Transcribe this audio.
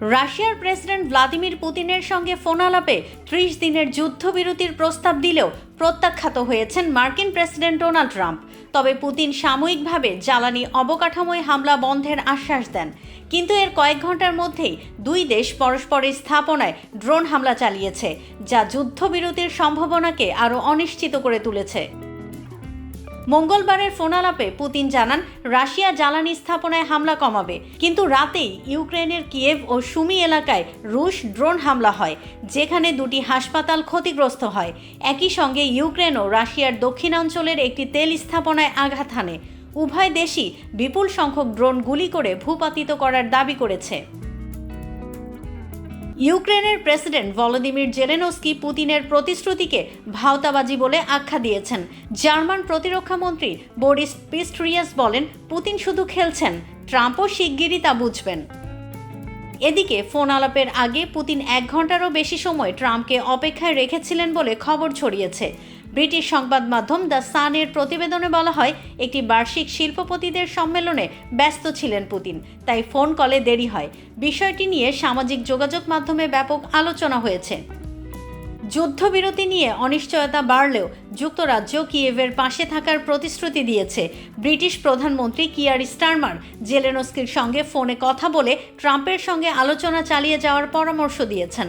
রাশিয়ার president Vladimir পুতিনের সঙ্গে ফোন আলাপে ত্রিশ দিনের যুদ্ধবিরতির প্রস্তাব দিলেও প্রত্যাখ্যাত হয়েছেন মার্কিন প্রেসিডেন্ট ডোনাল্ড ট্রাম্প। তবে পুতিন সাময়িকভাবে জ্বালানি অবকাঠামোয় হামলা বন্ধের আশ্বাস দেন। কিন্তু এর কয়েক ঘণ্টার মধ্যেই দুই দেশ পরস্পরের স্থাপনায় ড্রোন হামলা চালিয়েছে, যা যুদ্ধবিরতির সম্ভাবনাকে আরও অনিশ্চিত করে তুলেছে। মঙ্গলবারের ফোনালাপে পুতিন জানান, রাশিয়া জ্বালানি স্থাপনায় হামলা কমাবে। কিন্তু রাতেই ইউক্রেনের কিয়েভ ও সুমি এলাকায় রুশ ড্রোন হামলা হয়, যেখানে দুটি হাসপাতাল ক্ষতিগ্রস্ত হয়। একই সঙ্গে ইউক্রেনও রাশিয়ার দক্ষিণাঞ্চলের একটি তেল স্থাপনায় আঘাত হানে। উভয় দেশই বিপুল সংখ্যক ড্রোন গুলি করে ভূপাতিত করার দাবি করেছে। ইউক্রেনের প্রেসিডেন্ট ভলোদিমির জেলেনস্কি পুতিনের প্রতিশ্রুতিকে ভাওতাবাজি বলে আখ্যা দিয়েছেন। জার্মান প্রতিরক্ষা মন্ত্রী বরিস পিস্ট্রিয়াস বলেন, পুতিন শুধু খেলছেন, ট্রাম্পও শিগগিরই তা বুঝবেন। এদিকে ফোন আলাপের আগে পুতিন এক ঘন্টারও বেশি সময় ট্রাম্পকে অপেক্ষায় রেখেছিলেন বলে খবর ছড়িয়েছে। ব্রিটিশ সংবাদ মাধ্যম দ্য সানের প্রতিবেদনে বলা হয়, একটি বার্ষিক শিল্পপতিদের সম্মেলনে ব্যস্ত ছিলেন পুতিন, তাই ফোন কলে দেরি হয়। বিষয়টি নিয়ে সামাজিক যোগাযোগ মাধ্যমে ব্যাপক আলোচনা হয়েছে। যুদ্ধবিরতি নিয়ে অনিশ্চয়তা বাড়লেও যুক্তরাজ্য কিয়েভের পাশে থাকার প্রতিশ্রুতি দিয়েছে। ব্রিটিশ প্রধানমন্ত্রী কিয়ার স্টারমার জেলেনস্কির সঙ্গে ফোনে কথা বলে ট্রাম্পের সঙ্গে আলোচনা চালিয়ে যাওয়ার পরামর্শ দিয়েছেন।